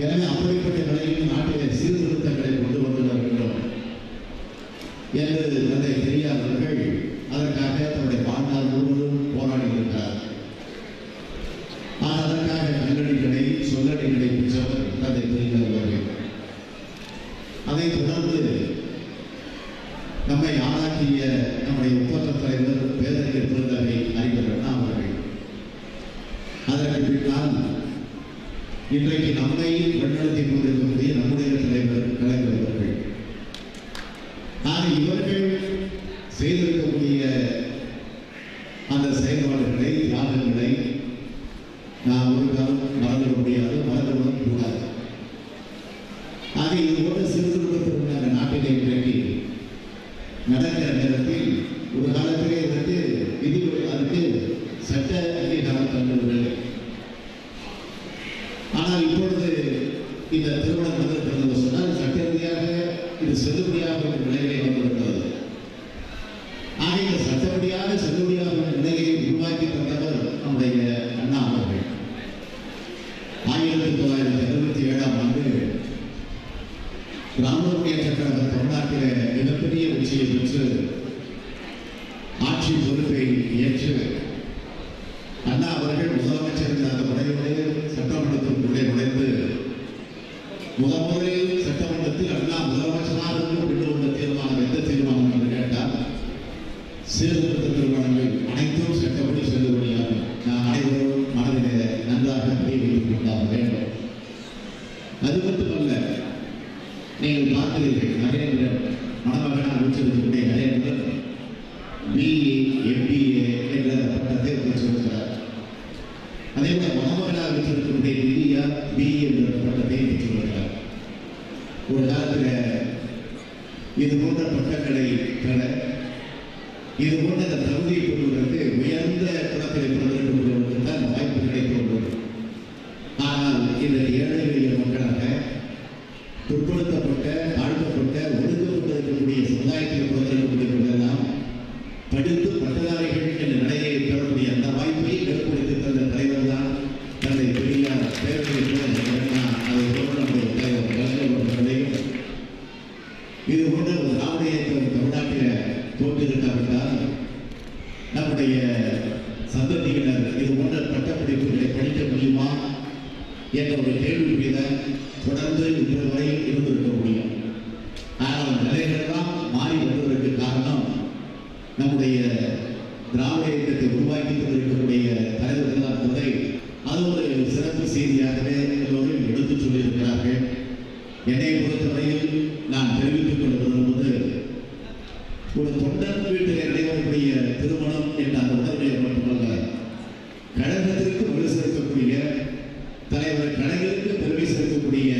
எனவே அப்படிப்பட்ட நிலையில் நாட்டிலே சீர்திருத்தங்களை கொண்டு வந்து வருகின்றோம் என்று தந்தை பெரியார் அதற்காக தன்னுடைய வாழ்நாள் முழுவதும் போராடி இருக்கிறார் ஆனால் அதற்காக கல்லடிகளை சொல்லடிகளை பெற்றவர் தந்தை பெரியார் அவர்கள். அதைத் இன்றைக்கு நம்மையும் வழிநடத்தி கொண்டிருக்கக்கூடிய நம்முடைய தலைவர் கலைஞர் அவர்கள். ஆக இவர்கள் செய்திருக்கக்கூடிய அந்த செயல்பாடுகளை தியாகங்களை நாம் ஒரு காலம் மறந்துட முடியாது மறந்துவிடவும் கூடாது. ஆக இது போன்ற சீர்திருத்தத்திற்கு அந்த நாட்டிலே இன்றைக்கு நடக்கிற நேரத்தில் ஒரு காலத்திலே வந்து விதி அதுக்கு சட்ட அங்கீகாரம் தந்துவிடவில்லை. ஆனால் இப்பொழுது இந்த திருமணம் வந்திருக்கிறது சொன்னால் சட்ட ரீதியாக இது செல்லுபடியாக ஒரு நிலையிலே வந்திருக்கிறது. ஆக இந்த சட்டப்படியாக செல்லுபடியாக நிலையை உருவாக்கி தந்தவர் நம்முடைய அண்ணா அவர்கள். ஆயிரத்தி தொள்ளாயிரத்தி அறுபத்தி ஏழாம் ஆண்டு கிராம முன்னேற்ற தமிழ்நாட்டில் தமிழ்நாட்டிலே மிகப்பெரிய வெற்றியை பெற்று ஆட்சி பொறுப்பை ஏற்று அண்ணா அவர்கள் முதலமைச்சர் முதல் சட்டமன்றத்தில் அண்ணா முதலமைச்சராக இருந்து கொண்டு வந்த தீர்மானம் எந்த தீர்மானம் என்று கேட்டால் சீர்திருத்த தீர்மானங்கள் அனைத்தும் சட்டப்படி செல்லுபடியாக நாம் அனைவரும் மனதிலே நன்றாக பதிய வைத்துக் கொண்டாக வேண்டும். அது மட்டுமல்ல நீங்கள் பார்க்கிறீர்கள் நரேந்திரன் மணமகனாக உச்சரிக்கக்கூடிய நரேந்திரன் பிஏ எம்பிஏ ஒரு காலத்தில் இது போன்ற பட்டங்களை பெற இது போன்ற அந்த தகுதியை பெறுவதற்கு உயர்ந்த குணத்தில் பிறந்திருப்பவர்களுக்கு தான் வாய்ப்பு கிடைத்துள்ளது ஆனால் இந்த ஏழை எளிய மக்களாக பிற்படுத்தப்பட்ட தாழ்த்தப்பட்ட ஒடுக்கப்பட்டு இருக்கக்கூடிய சமுதாயத்தில் பிறந்திருக்கக்கூடியவர்களெல்லாம் படித்து திராவிட இயக்கம் தமிழ்நாட்டில் தோன்றியிருக்காவிட்டால் நம்முடைய சந்ததியினர் இது போன்ற பட்டப்படிப்புகளை படிக்க முடியுமா என்ற ஒரு கேள்விக்குறிதான் தொடர்ந்து இன்று வரை இருந்திருக்க முடியும். ஆனால் நிலைகள்லாம் மாறி வருவதற்கு காரணம் நம்முடைய திராவிட இயக்கத்தை உருவாக்கி கொண்டிருக்கும் பொறுத்தவரையில் நான் தெரிவித்துக் கொள்ள ஒரு தொண்டர் வீட்டில் நடைபெறக்கூடிய திருமணம் என்ற அந்த உணர்வை மட்டுமல்ல கழகத்திற்கு விலை சேர்க்கக்கூடிய தலைவர் கழகத்திற்கு பெருமை சேர்க்கக்கூடிய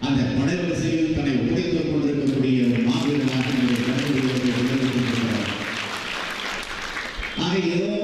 அந்த படைவரிசையில் தன்னை உழைத்துக் கொண்டிருக்கக்கூடிய ஒரு மாவீரனாக ஆக ஏதோ